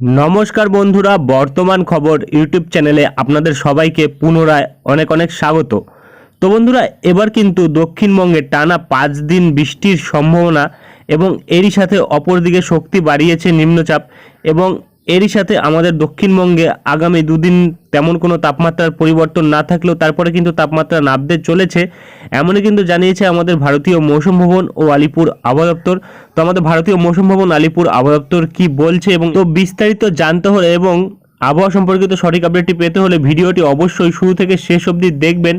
নমস্কার বন্ধুরা, বর্তমান খবর ইউটিউব চ্যানেলে আপনাদের সবাইকে পুনরায় অনেক অনেক স্বাগত। তো বন্ধুরা, এবার কিন্তু দক্ষিণবঙ্গে টানা পাঁচ দিন বৃষ্টির সম্ভাবনা এবং এরই সাথে অপরদিকে শক্তি বাড়িয়েছে নিম্নচাপ এবং এরই সাথে আমাদের দক্ষিণবঙ্গে আগামী দুদিন তেমন কোনো তাপমাত্রার পরিবর্তন না থাকলেও তারপরে কিন্তু তাপমাত্রা নাবতে চলেছে। এমনই কিন্তু জানিয়েছে আমাদের ভারতীয় মৌসুম ভবন ও আলিপুর আবহাওয়া দপ্তর। তো আমাদের ভারতীয় মৌসুম ভবন, আলিপুর আবহাওয়া দপ্তর কি বলছে এবং তো বিস্তারিত জানতে হলে এবং আবহাওয়া সম্পর্কিত সঠিক আপডেটটি পেতে হলে ভিডিওটি অবশ্যই শুরু থেকে শেষ অবধি দেখবেন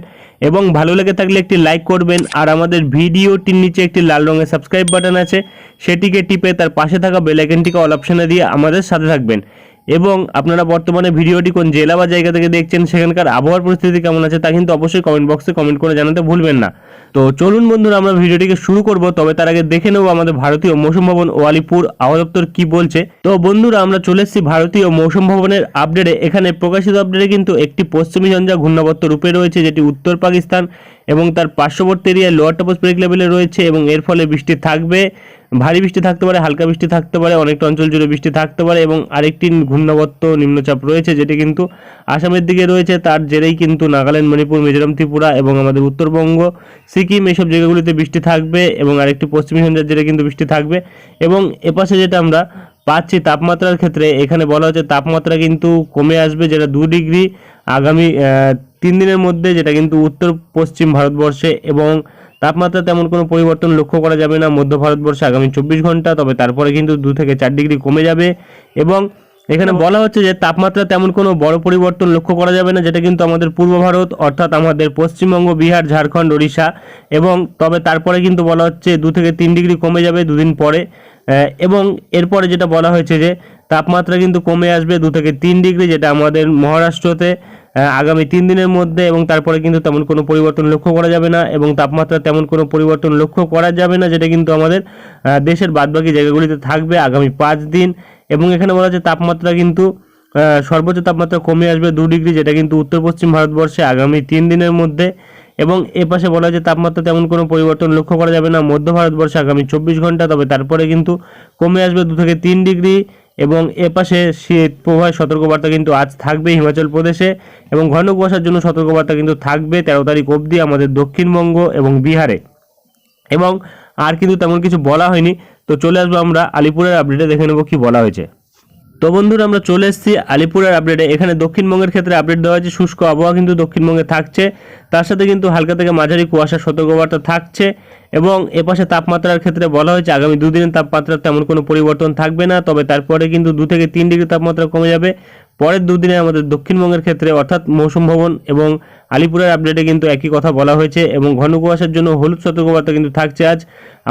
এবং ভালো লেগে থাকলে একটি লাইক করবেন। আর আমাদের ভিডিওটির নিচে একটি লাল রঙের সাবস্ক্রাইব বাটন আছে, সেটিকে টিপে তার পাশে থাকা বেলাইকনটিকে অল অপশানে দিয়ে আমাদের সাথে থাকবেন। এবং আপনারা বর্তমানে ভিডিওটি কোন জেলা বা জায়গা থেকে দেখছেন, সেখানকার আবহাওয়ার পরিস্থিতি কেমন আছে তা কিন্তু অবশ্যই কমেন্ট বক্সে কমেন্ট করে জানাতে ভুলবেন না। তো চলুন বন্ধুরা, আমরা ভিডিওটিকে শুরু করব। তবে তার আগে দেখে নেব আমাদের ভারতীয় মৌসুম ভবন ও আলিপুর আবহাওয়া কি বলছে। তো বন্ধুরা, আমরা চলে এসেছি ভারতীয় মৌসুম ভবনের আপডেটে এখানে প্রকাশিত আপডেটে কিন্তু একটি পশ্চিমী ঝঞ্ঝা ঘূর্ণাবর্ত রূপে রয়েছে, যেটি উত্তর পাকিস্তান এবং তার পার্শ্ববর্তী এরিয়ায় লোয়ার টপোস্ফেরিক লেভেলে রয়েছে এবং এর ফলে বৃষ্টি থাকবে। ভারী বৃষ্টি থাকতে পারে, হালকা বৃষ্টি থাকতে পারে, অনেকটা অঞ্চল জুড়ে বৃষ্টি থাকতে পারে এবং আরেকটি ঘূর্ণাবর্ত নিম্নচাপ রয়েছে যেটি কিন্তু আসামের দিকে রয়েছে। তার জেরেই কিন্তু নাগাল্যান্ড, মণিপুর, মিজোরাম, ত্রিপুরা এবং আমাদের উত্তরবঙ্গ, সিকিম এইসব জায়গাগুলিতে বৃষ্টি থাকবে এবং আরেকটি পশ্চিমী ঝঞ্ঝার জেরে কিন্তু বৃষ্টি থাকবে। এবং এপাশে যেটা আমরা পাচ্ছি তাপমাত্রার ক্ষেত্রে, এখানে বলা হচ্ছে তাপমাত্রা কিন্তু কমে আসবে যেটা দু ডিগ্রি আগামী তিন দিনের মধ্যে, যেটা কিন্তু উত্তর পশ্চিম ভারতবর্ষে এবং তাপমাত্রা তেমন কোনো পরিবর্তন লক্ষ্য করা যাবে না। মধ্য ভারতবর্ষে আগামী চব্বিশ ঘণ্টা, তবে তারপরে কিন্তু দু থেকে চার ডিগ্রি কমে যাবে এবং এখানে বলা হচ্ছে যে তাপমাত্রা তেমন কোনো বড় পরিবর্তন লক্ষ্য করা যাবে না, যেটা কিন্তু আমাদের পূর্ব ভারত অর্থাৎ আমাদের পশ্চিমবঙ্গ, বিহার, ঝাড়খণ্ড, ওড়িশা এবং তবে তারপরে কিন্তু বলা হচ্ছে দু থেকে তিন ডিগ্রি কমে যাবে দুদিন পরে। এবং এরপরে যেটা বলা হয়েছে যে তাপমাত্রা কিন্তু কমে আসবে দু থেকে তিন ডিগ্রি, যেটা আমাদের মহারাষ্ট্রতে। আগামী তিন দিনের মধ্যে এবং তারপরে কিন্তু তেমন কোনো পরিবর্তন লক্ষ্য করা যাবে না এবং তাপমাত্রা তেমন কোনো পরিবর্তন লক্ষ্য করা যাবে না, যেটা কিন্তু আমাদের দেশের বাদবাকি জায়গাগুলিতে থাকবে আগামী পাঁচ দিন। এবং এখানে বলা হচ্ছে তাপমাত্রা কিন্তু সর্বোচ্চ তাপমাত্রা কমে আসবে দু ডিগ্রি, যেটা কিন্তু উত্তর পশ্চিম ভারতবর্ষে আগামী তিন দিনের মধ্যে। এবং এ পাশে বলা হয়েছে তাপমাত্রা তেমন কোনো পরিবর্তন লক্ষ্য করা যাবে না, মধ্য ভারতবর্ষে আগামী চব্বিশ ঘণ্টা, তবে তারপরে কিন্তু কমে আসবে দু থেকে তিন ডিগ্রি। এবং এ পাশে শীত প্রবাহের সতর্কবার্তা কিন্তু আজ থাকবে হিমাচল প্রদেশে এবং ঘন কুয়াশার জন্য সতর্কবার্তা কিন্তু থাকবে তেরো তারিখ অবধি আমাদের দক্ষিণবঙ্গ এবং বিহারে। এবং আর কিন্তু তেমন কিছু বলা হয়নি, তো চলে আসব আমরা আলিপুরের আপডেটে দেখে নেব কি বলা হয়েছে। তো বন্ধুরা, আমরা চলে এসেছি আলিপুরের আপডেটে এখানে দক্ষিণবঙ্গের ক্ষেত্রে আপডেট দেওয়া হয়েছে, শুষ্ক আবহাওয়া কিন্তু দক্ষিণবঙ্গে থাকছে। তার সাথে কিন্তু হালকা থেকে মাঝারি কুয়াশার সতর্কবার্তা থাকছে এবং এপাশে তাপমাত্রার ক্ষেত্রে বলা হয়েছে আগামী দুদিনের তাপমাত্রার তেমন কোনো পরিবর্তন থাকবে না, তবে তারপরে কিন্তু দু থেকে তিন ডিগ্রি তাপমাত্রা কমে যাবে। পরের দুদিনে আমাদের দক্ষিণবঙ্গের ক্ষেত্রে অর্থাৎ মৌসুম ভবন এবং আলিপুরের আপডেটে কিন্তু একই কথা বলা হয়েছে এবং ঘন কুয়াশার জন্য হলুদ সতর্কবার্তা কিন্তু থাকছে আজ।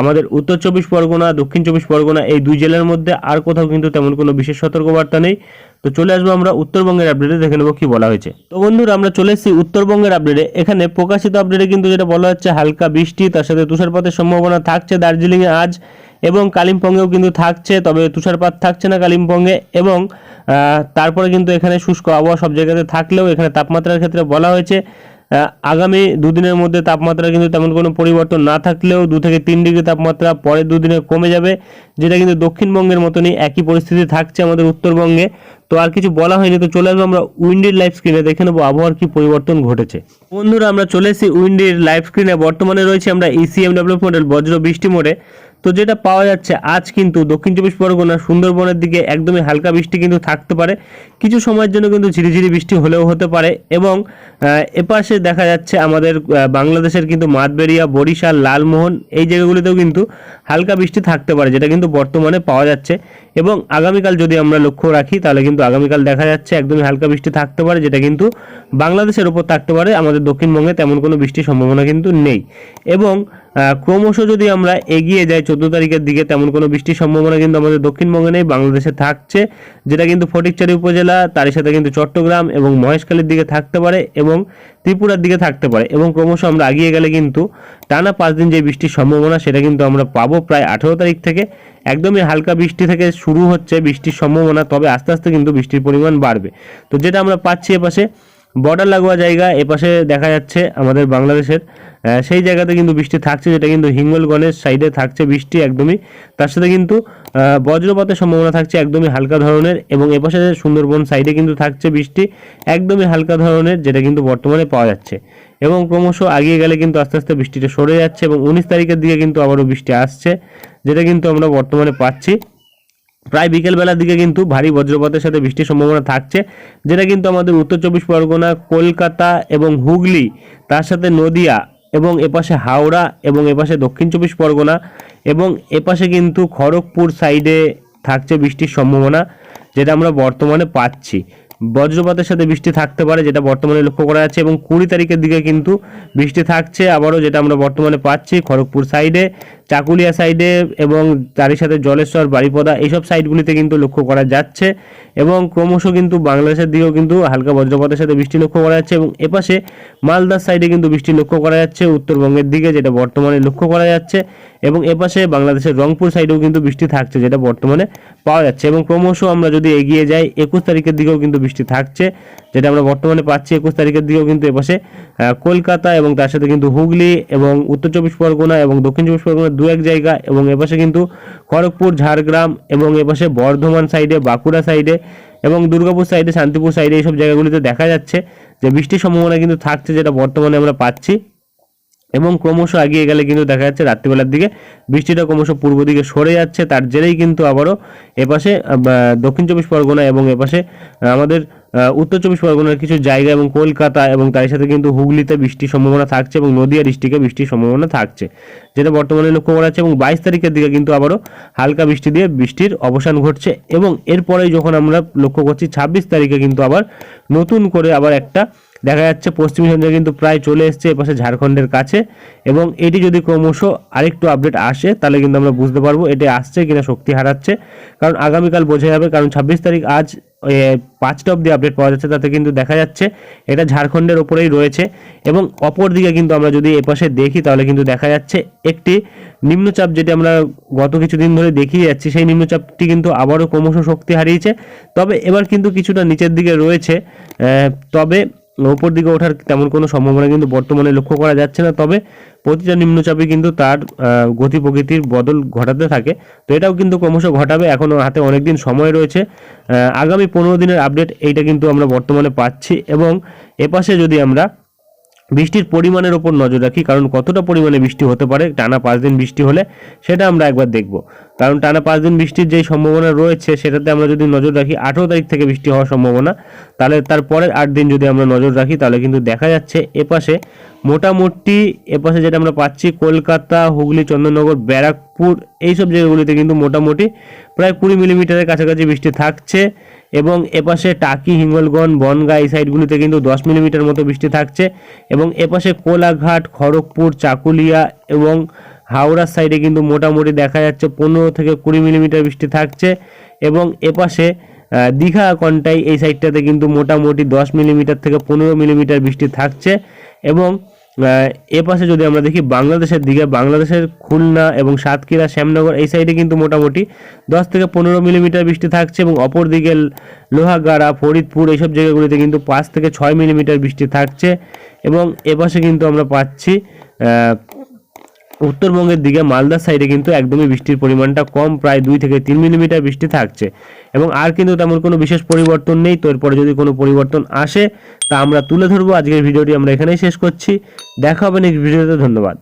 আমাদের উত্তর চব্বিশ পরগনা, দক্ষিণ চব্বিশ পরগনা এই দুই জেলার মধ্যে আর কোথাও কিন্তু তেমন কোনো বিশেষ সতর্কবার্তা নেই। তো চলে আসব আমরা উত্তরবঙ্গের আপডেটে দেখে নেব কি বলা হয়েছে। তো বন্ধুরা, আমরা চলে এসেছি উত্তরবঙ্গের আপডেটে এখানে প্রকাশিত আপডেটে কিন্তু যেটা বলা হচ্ছে, হালকা বৃষ্টি, তার সাথে তুষারপাতের সম্ভাবনা থাকছে দার্জিলিংয়ে আজ এবং কালিম্পংয়েও কিন্তু থাকছে, তবে তুষারপাত থাকছে না কালিম্পংয়ে এবং তারপরে কিন্তু এখানে শুষ্ক আবহাওয়া সব জায়গাতে থাকলেও এখানে তাপমাত্রার ক্ষেত্রে বলা হয়েছে আগামী দুদিনের মধ্যে তাপমাত্রা কিন্তু তেমন কোনো পরিবর্তন না থাকলেও দু থেকে তিন ডিগ্রি তাপমাত্রা পরের দুদিনে কমে যাবে, যেটা কিন্তু দক্ষিণবঙ্গের মতনই একই পরিস্থিতি থাকছে আমাদের উত্তরবঙ্গে। তো আর কিছু বলা হয়নি, তো চলে আসব আমরা উইন্ডির লাইভ স্ক্রিনে, দেখে নেব আবহাওয়ার কি পরিবর্তন ঘটেছে। বন্ধুরা, আমরা চলে এসেছি উইন্ডির লাইভ স্ক্রিনে, বর্তমানে রয়েছে আমরা E ইসিএম ডেভেলপ মডেল বজ্র বৃষ্টি মোডে। তো যেটা পাওয়া যাচ্ছে, আজ কিন্তু দক্ষিণ চব্বিশ পরগনা, সুন্দরবনের দিকে একদমই হালকা বৃষ্টি কিন্তু থাকতে পারে। কিছু সময়ের জন্য কিন্তু ঝিরিঝিরি বৃষ্টি হলেও হতে পারে এবং এপাশে দেখা যাচ্ছে আমাদের বাংলাদেশের কিন্তু মাতবেরিয়া, বরিশাল, লালমোহন এই জায়গাগুলিতেও কিন্তু হালকা বৃষ্টি থাকতে পারে, যেটা কিন্তু বর্তমানে পাওয়া যাচ্ছে। এবং আগামীকাল যদি আমরা লক্ষ্য রাখি, তাহলে কিন্তু আগামীকাল দেখা যাচ্ছে একদমই হালকা বৃষ্টি থাকতে পারে, যেটা কিন্তু বাংলাদেশের ওপর থাকতে পারে। আমাদের দক্ষিণবঙ্গে তেমন কোনো বৃষ্টির সম্ভাবনা কিন্তু নেই। এবং ক্রমশ যদি আমরা এগিয়ে যাই, চোদ্দ তারিখের দিকে তেমন কোনো বৃষ্টির সম্ভাবনা কিন্তু আমাদের দক্ষিণবঙ্গে নেই, বাংলাদেশে থাকছে। যেটা কিন্তু ফটিকচারি উপজেলা তার সাথে কিন্তু চট্টগ্রাম এবং মহেশখালীর দিকে থাকতে পারে এবং ত্রিপুরার দিকে থাকতে পারে এবং ক্রমশ আমরা আগিয়ে গেলে কিন্তু টানা পাঁচ দিন যে বৃষ্টির সম্ভাবনা সেটা কিন্তু আমরা পাবো প্রায় আঠেরো তারিখ থেকে। একদমই হালকা বৃষ্টি থেকে শুরু হচ্ছে বৃষ্টির সম্ভাবনা, তবে আস্তে আস্তে কিন্তু বৃষ্টির পরিমাণ বাড়বে। তো যেটা আমরা পাচ্ছি এপাশে বর্ডার লাগোয়া জায়গা এপাশে দেখা যাচ্ছে আমাদের বাংলাদেশের। সেই জায়গাতে কিন্তু বৃষ্টি থাকছে, যেটা কিন্তু হিঙ্গলগঞ্জের সাইডে থাকছে বৃষ্টি একদমই। তার সাথে কিন্তু বজ্রপাতের সম্ভাবনা থাকছে একদমই হালকা ধরনের এবং এপাশে সুন্দরবন সাইডে কিন্তু থাকছে বৃষ্টি একদমই হালকা ধরনের, যেটা কিন্তু বর্তমানে পাওয়া যাচ্ছে। এবং ক্রমশ আগিয়ে গেলে কিন্তু আস্তে আস্তে বৃষ্টিটা সরে যাচ্ছে এবং উনিশ তারিখের দিকে কিন্তু আবারও বৃষ্টি আসছে, যেটা কিন্তু আমরা বর্তমানে পাচ্ছি। প্রায় বিকেলবেলার দিকে কিন্তু ভারী বজ্রপাতের সাথে বৃষ্টির সম্ভাবনা থাকছে, যেটা কিন্তু আমাদের উত্তর চব্বিশ পরগনা, কলকাতা এবং হুগলি, তার সাথে নদিয়া এবং এপাশে হাওড়া এবং এপাশে দক্ষিণ চব্বিশ পরগনা এবং এপাশে কিন্তু খড়গপুর সাইডে থাকছে বৃষ্টির সম্ভাবনা, যেটা আমরা বর্তমানে পাচ্ছি। বজ্রপাতের সাথে বৃষ্টি থাকতে পারে, যেটা বর্তমানে লক্ষ্য করা যাচ্ছে এবং কুড়ি তারিখের দিকে কিন্তু বৃষ্টি থাকছে আবারও, যেটা আমরা বর্তমানে পাচ্ছি খড়গপুর সাইডে। চাকুলিয়া সাইডে এবং তারই সাথে জলেশ্বর বাড়িপদা এইসব সাইডগুলিতে কিন্তু লক্ষ্য করা যাচ্ছে এবং ক্রমশ কিন্তু বাংলাদেশের দিকেও কিন্তু হালকা বজ্রপাতের সাথে বৃষ্টি লক্ষ্য করা যাচ্ছে এবং এপাশে মালদার সাইডে কিন্তু বৃষ্টি লক্ষ্য করা যাচ্ছে, উত্তরবঙ্গের দিকে যেটা বর্তমানে লক্ষ্য করা যাচ্ছে এবং এপাশে বাংলাদেশের রংপুর সাইডেও কিন্তু বৃষ্টি থাকছে যেটা বর্তমানে পাওয়া যাচ্ছে এবং ক্রমশ আমরা যদি এগিয়ে যাই, একুশ তারিখের দিকেও কিন্তু বৃষ্টি থাকছে। যেটা আমরা বর্তমানে পাচ্ছি একুশ তারিখের দিকেও কিন্তু এপাশে কলকাতা এবং তার সাথে কিন্তু হুগলি এবং উত্তর চব্বিশ পরগনা এবং দক্ষিণ চব্বিশ পরগনা দু এক জায়গা এবং এপাশে কিন্তু খড়গপুর, ঝাড়গ্রাম এবং এপাশে বর্ধমান সাইডে বাঁকুড়া সাইডে এবং দুর্গাপুর সাইডে শান্তিপুর সাইডে এইসব জায়গাগুলিতে দেখা যাচ্ছে যে বৃষ্টির সম্ভাবনা কিন্তু থাকছে যেটা বর্তমানে আমরা পাচ্ছি এবং ক্রমশ এগিয়ে গেলে কিন্তু দেখা যাচ্ছে রাত্রিবেলার দিকে বৃষ্টিটা ক্রমশ পূর্ব দিকে সরে যাচ্ছে। তার জেরেই কিন্তু আবারও এপাশে দক্ষিণ চব্বিশ পরগনা এবং এপাশে আমাদের উত্তর চব্বিশ পরগনার কিছু জায়গা এবং কলকাতা এবং তার সাথে কিন্তু হুগলিতে বৃষ্টির সম্ভাবনা থাকছে এবং নদিয়া ডিস্ট্রিক্টে বৃষ্টির সম্ভাবনা থাকছে। যেটা বর্তমানে লক্ষ্য করা যাচ্ছে এবং বাইশ তারিখের দিকে কিন্তু আবারও হালকা বৃষ্টি দিয়ে বৃষ্টির অবসান ঘটছে এবং এরপরেই যখন আমরা লক্ষ্য করছি ছাব্বিশ তারিখে কিন্তু আবার নতুন করে আবার একটা দেখা যাচ্ছে পশ্চিমী ঝঞ্ঝা কিন্তু প্রায় চলে এসছে এপাশে ঝাড়খণ্ডের কাছে। এবং এটি যদি ক্রমশ আরেকটু আপডেট আসে, তাহলে কিন্তু আমরা বুঝতে পারব এটি আসছে কিনা শক্তি হারাচ্ছে। কারণ আগামীকাল বোঝা যাবে কারণ ছাব্বিশ তারিখ আজ পাঁচটা অব্দি আপডেট পাওয়া যাচ্ছে, তাতে কিন্তু দেখা যাচ্ছে এটা ঝাড়খণ্ডের ওপরেই রয়েছে। এবং অপর দিকে কিন্তু আমরা যদি এপাশে দেখি, তাহলে কিন্তু দেখা যাচ্ছে একটি নিম্নচাপ যেটি আমরা গত কিছুদিন ধরে দেখিয়ে যাচ্ছি, সেই নিম্নচাপটি কিন্তু আবারও ক্রমশ শক্তি হারিয়েছে। তবে এবার কিন্তু কিছুটা নিচের দিকে রয়েছে। তবে ওপর দিকে ওঠার তেমন কোনো সম্ভাবনা কিন্তু বর্তমানে লক্ষ্য করা যাচ্ছে না। তবে প্রতিটা নিম্নচাপই কিন্তু তার গতি প্রকৃতির বদল ঘটাতে থাকে। তো এটাও কিন্তু ক্রমশ ঘটাবে। এখনও হাতে অনেক দিন সময় রয়েছে। আগামী পনেরো দিনের আপডেট এইটা কিন্তু আমরা বর্তমানে পাচ্ছি এবং এপাশে যদি আমরা বৃষ্টির পরিমাণের ওপর নজর রাখি, কারণ কতটা পরিমাণে বৃষ্টি হতে পারে, টানা পাঁচ দিন বৃষ্টি হলে, সেটা আমরা একবার দেখব। কারণ টানা পাঁচ দিন বৃষ্টির যে সম্ভাবনা রয়েছে, সেটাতে আমরা যদি নজর রাখি, আঠেরো তারিখ থেকে বৃষ্টি হওয়ার সম্ভাবনা। তাহলে তার পরের আট দিন যদি আমরা নজর রাখি, তাহলে কিন্তু দেখা যাচ্ছে এপাশে মোটামুটি, এপাশে যেটা আমরা পাচ্ছি, কলকাতা, হুগলি, চন্দননগর, ব্যারাকপুর, এইসব জায়গাগুলিতে কিন্তু মোটামুটি প্রায় কুড়ি মিলিমিটারের কাছাকাছি বৃষ্টি থাকছে এবং এপাশে টাকি, হিঙ্গলগঞ্জ, বনগা এই সাইডগুলিতে কিন্তু দশ মিলিমিটার মতো বৃষ্টি থাকছে এবং এপাশে কোলাঘাট, খড়গপুর, চাকুলিয়া এবং হাওড়ার সাইডে কিন্তু মোটামুটি দেখা যাচ্ছে পনেরো থেকে কুড়ি মিলিমিটার বৃষ্টি থাকছে এবং এপাশে দীঘা কন্টাই এই সাইডটাতে কিন্তু মোটামুটি দশ মিলিমিটার থেকে পনেরো মিলিমিটার বৃষ্টি থাকছে এবং আহ, এ পাশে যদি আমরা দেখি বাংলাদেশের দিকে বাংলাদেশের খুলনা এবং সাতক্ষীরা শ্যামনগর এই সাইডে কিন্তু মোটামুটি দশ থেকে পনেরো মিলিমিটার বৃষ্টি থাকছে এবং অপর দিকে লোহাগাড়া ফরিদপুর এইসব জায়গাগুলিতে কিন্তু পাঁচ থেকে ছয় মিলিমিটার বৃষ্টি থাকছে এবং এ পাশে কিন্তু আমরা পাচ্ছি উত্তরবঙ্গের দিকে মালদার সাইডে কিন্তু একদমই বৃষ্টির পরিমাণটা কম, প্রায় দুই থেকে তিন মিলিমিটার বৃষ্টি থাকছে। এবং আর কিন্তু তেমন কোনো বিশেষ পরিবর্তন নেই, তো এরপরে যদি কোনো পরিবর্তন আসে, তা আমরা তুলে ধরবো। আজকের ভিডিওটি আমরা এখানেই শেষ করছি। দেখা হবে নেক্সট ভিডিওতে ধন্যবাদ।